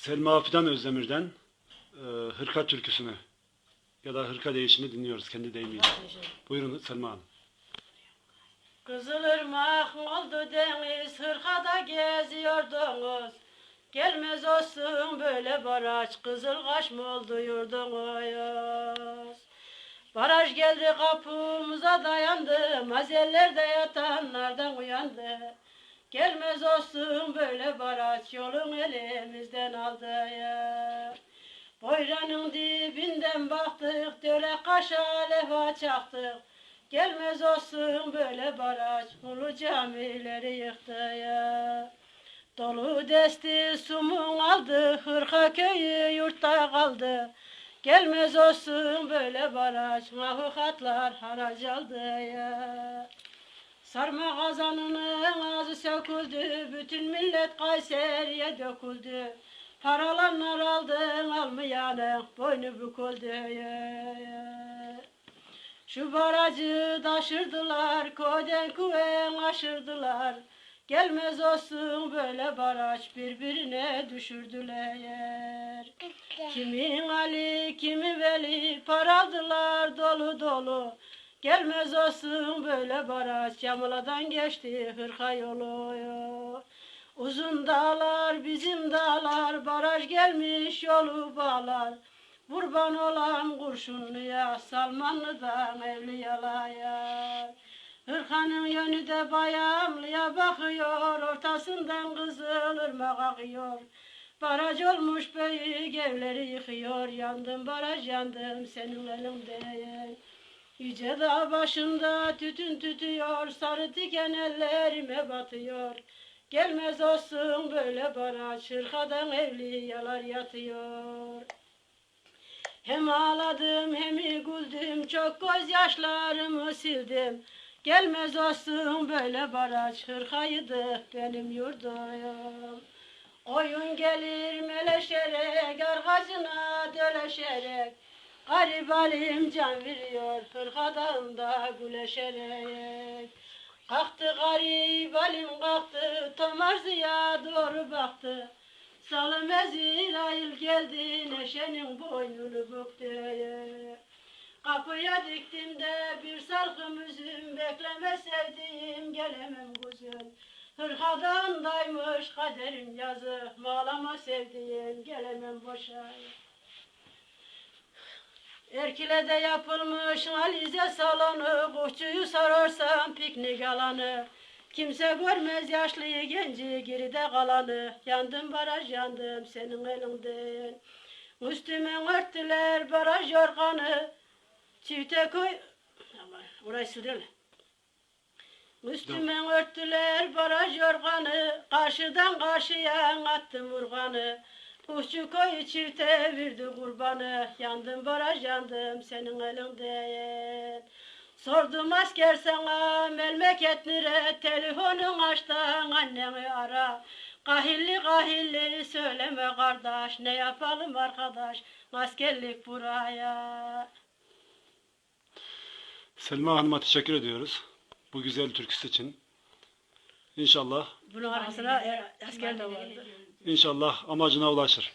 Selma Fidan Özdemir'den e, hırka türküsünü ya da hırka değişini dinliyoruz kendi deyimiyle. Buyurun Selma Hanım. Kızılırmak oldu deniz, hırkada geziyordunuz. Gelmez olsun böyle baraj, kızıl kaş mı oldu yurdunuz? Baraj geldi kapımıza dayandı, mazellerde yatanlardan uyandı. Gelmez olsun böyle baraj, yolun elimizden aldı ya. Boyranın dibinden baktık, döre kaşa leva çaktık. Gelmez olsun böyle baraj, ulu camileri yıktı ya. Dolu desti sumun aldı, hırka köyü yurtta kaldı. Gelmez olsun böyle baraj, mahukatlar harac aldı ya. Sarma kazanının ağzı söküldü, bütün millet Kayseri'ye döküldü. Paralanlar aldın almayanın boynu büküldü. Şu barajı taşırdılar, koden kuven aşırdılar. Gelmez olsun böyle baraj, birbirine düşürdüler. Kimin Ali, kimi Veli, paraldılar dolu dolu. Gelmez olsun böyle baraj, Yamaladan geçti hırka yolu. Uzun dağlar, bizim dağlar, baraj gelmiş yolu bağlar. Kurban olan kurşunluya, Salmanlı'dan evliyalaya. Hırkanın yönü de bayanlıya bakıyor, ortasından kızıl ırmak akıyor. Baraj olmuş büyük evleri yıkıyor, yandım baraj yandım senin elinden. Yüce dağ başında tütün tütüyor, sarı tiken ellerime batıyor. Gelmez olsun böyle baraj, hırkadan evliyalar yatıyor. Hem ağladım hem güldüm, çok gözyaşlarımı sildim. Gelmez olsun böyle baraj, hırkaydı benim yurdum. Oyun gelir meleşerek, arkasına döleşerek. Garip alim can veriyor, hırkadağında güleşerek. Kalktı garip alim kalktı, Tomarzi'ye doğru baktı. Salım Ezrail geldi, neşenin boynunu büktü. Kapıya diktim de bir salkım üzüm, bekleme sevdiğim gelemem kuzum. Hırkadandaymış kaderim yazı, mağlama sevdiğim gelemem boşa. Erkile'de yapılmış alize salonu, kuşçuyu sorarsan piknik alanı. Kimse görmez yaşlıyı genci geride kalanı. Yandım baraj yandım senin elinden. Üstüme örttüler baraj yorganı. Çifte koy... Orayı sürüyorlar. Üstüme örttüler baraj yorganı. Karşıdan karşıya attım urganı. Kuşçu koyu çifte verdi kurbanı. Yandım baraj yandım senin elinden. Sordum asker sana memleket nere telefonun açtan annemi ara. Kahilli kahilli söyleme kardeş ne yapalım arkadaş askerlik buraya. Selma Hanım'a teşekkür ediyoruz bu güzel türküsü için. İnşallah Bunun arkasına asker de vardı. inşallah amacına ulaşır.